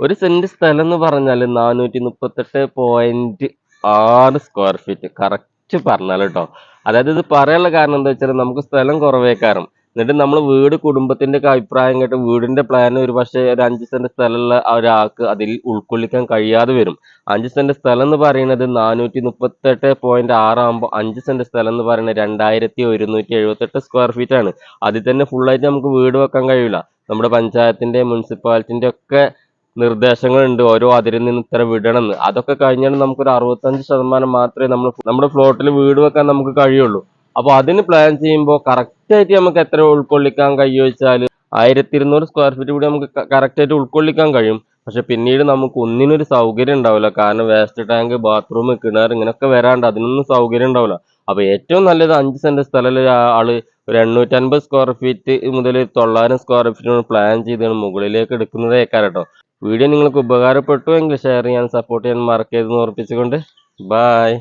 ഒരു സെന്റ് സ്ഥലം എന്ന് പറഞ്ഞാൽ നാനൂറ്റി മുപ്പത്തെട്ട് പോയിന്റ് ആറ് സ്ക്വയർ ഫീറ്റ് കറക്റ്റ് പറഞ്ഞാൽ കേട്ടോ അതായത് ഇത് പറയാനുള്ള കാരണം എന്താ വെച്ചാൽ നമുക്ക് സ്ഥലം കുറവേക്കാരം. എന്നിട്ട് നമ്മൾ വീട് കുടുംബത്തിന്റെ അഭിപ്രായം കേട്ട് വീടിന്റെ പ്ലാൻ ഒരു പക്ഷേ ഒരു അഞ്ച് സെന്റ് സ്ഥലമുള്ള ഒരാൾക്ക് അതിൽ ഉൾക്കൊള്ളിക്കാൻ കഴിയാതെ വരും. അഞ്ച് സെന്റ് സ്ഥലം എന്ന് പറയുന്നത് നാനൂറ്റി മുപ്പത്തെട്ട് പോയിന്റ് ആറാകുമ്പോൾ അഞ്ച് സെന്റ് സ്ഥലം എന്ന് പറയുന്നത് രണ്ടായിരത്തി ഒരുന്നൂറ്റി എഴുപത്തെട്ട് സ്ക്വയർ ഫീറ്റ് ആണ്. അതിൽ തന്നെ ഫുൾ ആയിട്ട് നമുക്ക് വീട് വെക്കാൻ കഴിയില്ല നമ്മുടെ പഞ്ചായത്തിന്റെ മുനിസിപ്പാലിറ്റിന്റെ ഒക്കെ നിർദ്ദേശങ്ങളുണ്ട്. ഓരോ അതിരിൽ നിന്ന് ഇത്ര വിടണം. എന്ന് അതൊക്കെ കഴിഞ്ഞാൽ നമുക്കൊരു അറുപത്തഞ്ച് ശതമാനം മാത്രമേ നമ്മൾ നമ്മുടെ ഫ്ലോട്ടിൽ വീട് വെക്കാൻ നമുക്ക് കഴിയുള്ളൂ. അപ്പൊ അതിന് പ്ലാൻ ചെയ്യുമ്പോൾ കറക്റ്റ് ആയിട്ട് നമുക്ക് എത്ര ഉൾക്കൊള്ളിക്കാൻ കഴിയുമോ വെച്ചാൽ ആയിരത്തി ഇരുന്നൂറ് സ്ക്വയർ ഫീറ്റ് കൂടി നമുക്ക് കറക്റ്റ് ആയിട്ട് ഉൾക്കൊള്ളിക്കാൻ കഴിയും. പക്ഷെ പിന്നീട് നമുക്ക് ഒന്നിനൊരു സൗകര്യം ഉണ്ടാവില്ല. കാരണം വേസ്റ്റ് ടാങ്ക് ബാത്റൂം കിണർ ഇങ്ങനെയൊക്കെ വരാണ്ട് അതിനൊന്നും സൗകര്യം ഉണ്ടാവില്ല. അപ്പൊ ഏറ്റവും നല്ലത് അഞ്ച് സെന്റ് സ്ഥലത്തിൽ ആൾ ഒരു എണ്ണൂറ്റൻപത് സ്ക്വയർ ഫീറ്റ് മുതൽ തൊള്ളായിരം സ്ക്വയർ ഫീറ്റ് പ്ലാൻ ചെയ്താണ് മുകളിലേക്ക് എടുക്കുന്നതേക്കാരട്ടോ വീഡിയോ നിങ്ങൾക്ക് ഉപകാരപ്പെട്ടു എങ്കിൽ ഷെയർ ചെയ്യാൻ സപ്പോർട്ട് ചെയ്യാൻ മറക്കരുതെന്ന് ഓർപ്പിച്ചുകൊണ്ട് ബായ്